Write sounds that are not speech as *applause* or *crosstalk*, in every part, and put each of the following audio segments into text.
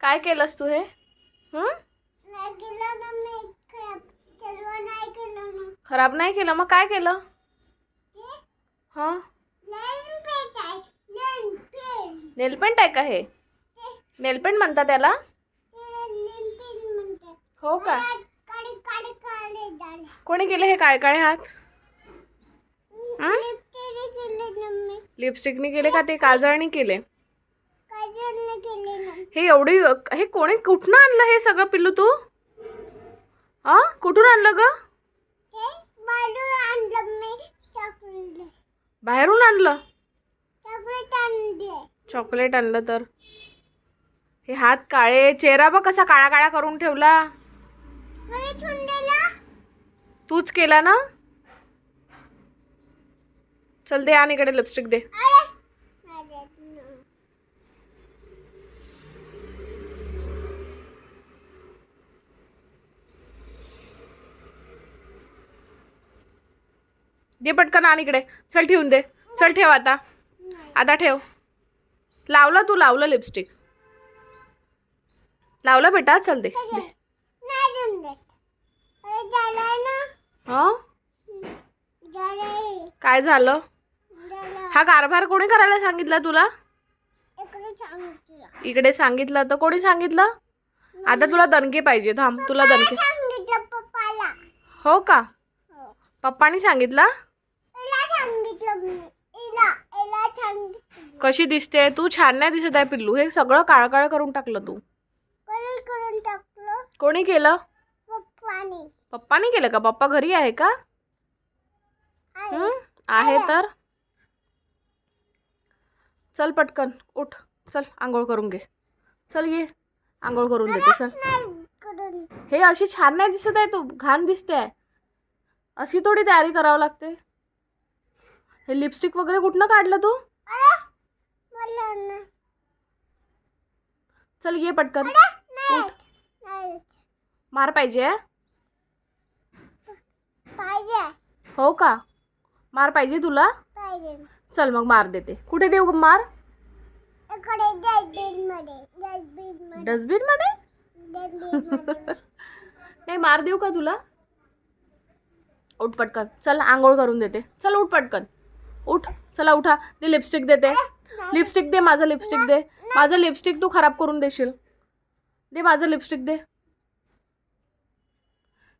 काय केलंस तू हे? नाही केलं ना मी. खराब नाही केलं ना खराब नाही केलं? मग काय केलं? हां? नेलपेंट आहे. का हे? नेलपेंट म्हणतात त्याला? हो का? कोणी केले हे काळे काळे हात लिपस्टिकने केले का ते? काजळने केले. हे एवढी हे कोणी कुठनं आणलं हे सगळं पिल्लू तू? हा कुठून आणलं ग? बाहेरून आणलं चॉकलेट. आणले? तर. हे हात काळे चेहरा बघ कसा काळा काळा करून ठेवला. तूच केला ना? चल दे आणि इकडे लिपस्टिक दे. दे पटकन आणि इकडे. चल ठेवून दे. चल ठेव आता. आता ठेव. लावलं तू लावलं लिपस्टिक लावलं बेटा चल दे. हं? काय झालं? हा कारभार कोणी करायला सांगितला तुला? इकडे सांगितलं. तर कोणी सांगितलं? आता तुला दणके पाहिजे थांब. तुला दणके हो का? हो. पप्पानी सांगितला? कशी दिसते तू छान नाही दिसत आहे पिल्लू. हे सगळं काळकाळ करून टाकलं तू. करून टाकलं? कोणी केलं? पप्पाने. पप्पानी केलं का? पप्पा घरी आहे का? आहे. तर? चल पटकन उठ. चल आंघोळ करून घे. चल ये. आंघोळ करून देते चल. हे अशी छान नाही दिसत आहे तू. घाण दिसते आहे अशी थोडी तयारी करावं लागते. हे लिपस्टिक वगैरे कुठनं काढलं तू? चल ये पटकन. मार पाहिजे हो? का? मार पाहिजे तुला? चल मग मार देते. कुठे देऊ मार? डस्टबिनमध्ये *laughs* नाही मार देऊ का तुला? उठ पटकन. चल आंघोळ करून देते. चल उठ पटकन. उठ चला उठा. दे लिपस्टिक देते. लिपस्टिक दे माझं लिपस्टिक दे. माझं लिपस्टिक तू खराब करून देशील. दे माझं लिपस्टिक दे.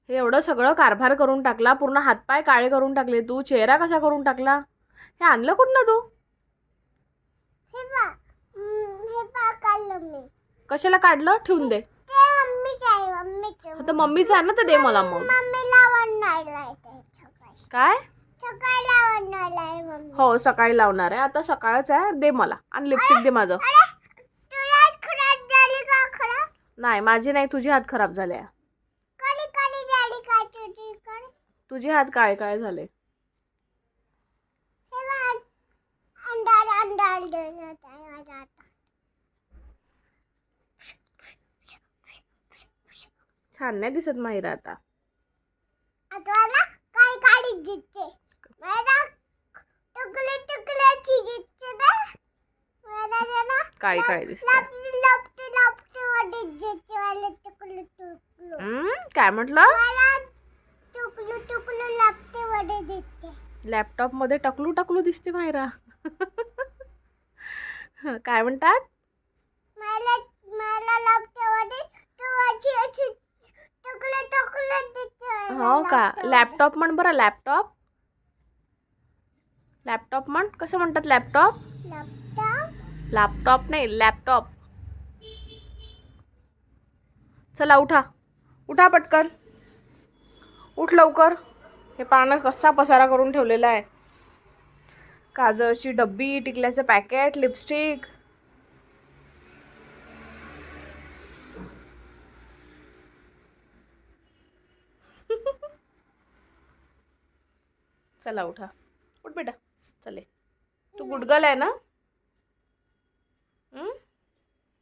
हे एवढं सगळं कारभार करून टाकला पूर्ण हातपाय काळे करून टाकले तू चेहरा कसा करून टाकला? हे आणलं कुठनं तू? कशाला काढलं? ठेवून दे. ते मम्मीच आहे मम्मीच. तर मम्मीचं आहे ना तर दे मला मग. ते काय? हो सकाळी लावणार आहे. आता सकाळच आहे. दे मला. आणि लिपस्टिक दे माझं. खराब नाही माझी नाही. तुझी हात खराब झाले तुझी हात काळे काळे झाले. हे छान नाही दिसत माहिरा आता ना काळी काळी दिसते मला टुकले टुकल्याची दिसते ना मला जरा काळी काळी दिसते. काय म्हटलं? लॅपटॉपमध्ये टकलू टकलू दिसते माहिरा *laughs* काय म्हणतात? हो का. लॅपटॉप म्हण बरं लॅपटॉप लॅपटॉप म्हण कसं म्हणतात लॅपटॉप लॅपटॉप लॅपटॉप नाही लॅपटॉप चला उठा. उठा पटकन. उठ लवकर. हे पानं कसा पसारा करून ठेवलेला आहे. काजळची डब्बी टिकल्याचं पॅकेट लिपस्टिक चला उठा. उठ बेटा. चले. तू गुडगल आहे ना?